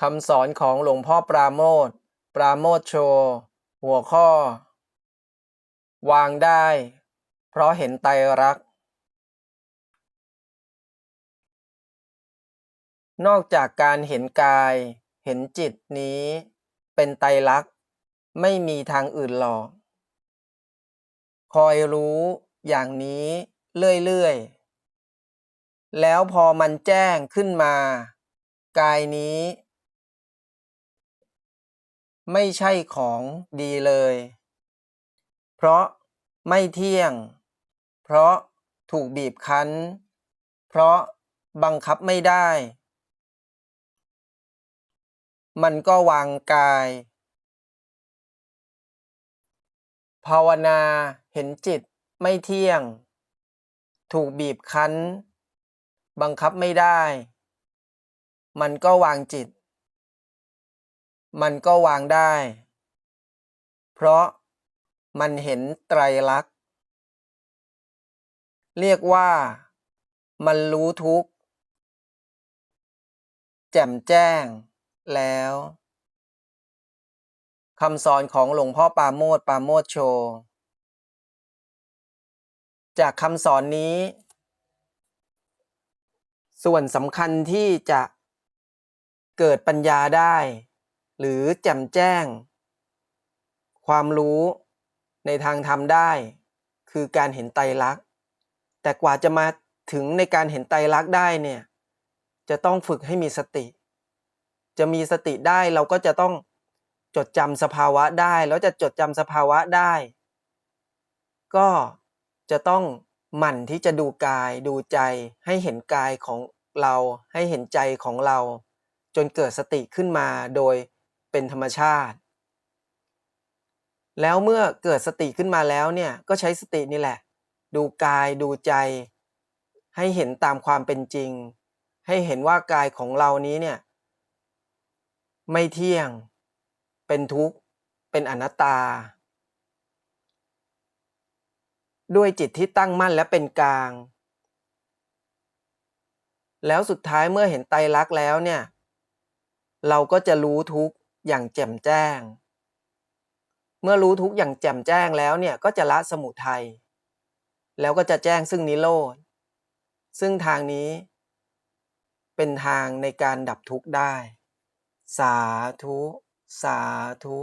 คำสอนของหลวงพ่อปราโมทปราโมทโช หัวข้อ วางได้ เพราะเห็นไตรัก นอกจากการเห็นกาย เห็นจิตนี้ เป็นไตรลักษณ์ไม่มีทางอื่นหรอก คอยรู้อย่างนี้เรื่อยๆ แล้วพอมันแจ้งขึ้นมา กายนี้ ไม่ใช่ของดีเลย เพราะไม่เที่ยง เพราะถูกบีบคั้น เพราะบังคับไม่ได้ มันก็วางกาย ภาวนาเห็นจิตไม่เที่ยง ถูกบีบคั้น บังคับไม่ได้ มันก็วางจิต มันก็วางได้ เพราะมันเห็นไตรลักษณ์ เรียกว่ามันรู้ทุกข์ แจ่มแจ้งแล้วคำสอนของหลวงพ่อปาโมทปาโมทโช จากคำสอนนี้ ส่วนสำคัญที่จะเกิดปัญญาได้ หรือแจ่มแจ้ง ความรู้ในทางธรรมได้ คือการเห็นไตรลักษณ์ แต่กว่าจะมาถึงในการเห็นไตรลักษณ์ได้เนี่ยจะต้องฝึกให้มีสติ จะมีสติได้เราก็จะต้องจดจำสภาวะได้ แล้วจะจดจำสภาวะได้ ก็จะต้องหมั่นที่จะดูกายดูใจให้เห็นกายของเราให้เห็นใจของเรา จนเกิดสติขึ้นมาโดย เป็นธรรมชาติ แล้วเมื่อเกิดสติขึ้นมาแล้วเนี่ยก็ใช้สตินี่แหละ ดูกายดูใจ ให้เห็นตามความเป็นจริง ให้เห็นว่ากายของเรานี้เนี่ยไม่เที่ยง เป็นทุกข์ เป็นอนัตตา ด้วยจิตที่ตั้งมั่นและเป็นกลาง แล้วสุดท้ายเมื่อเห็นไตรลักษณ์แล้วเนี่ย เราก็จะรู้ทุกข์ อย่างแจ่มแจ้ง เมื่อรู้ทุกอย่างแจ่มแจ้งแล้วเนี่ยก็จะละสมุทัยแล้วก็จะแจ้งซึ่งนิโรธซึ่งทางนี้ เป็นทางในการดับทุกข์ได้ สาธุ สาธุ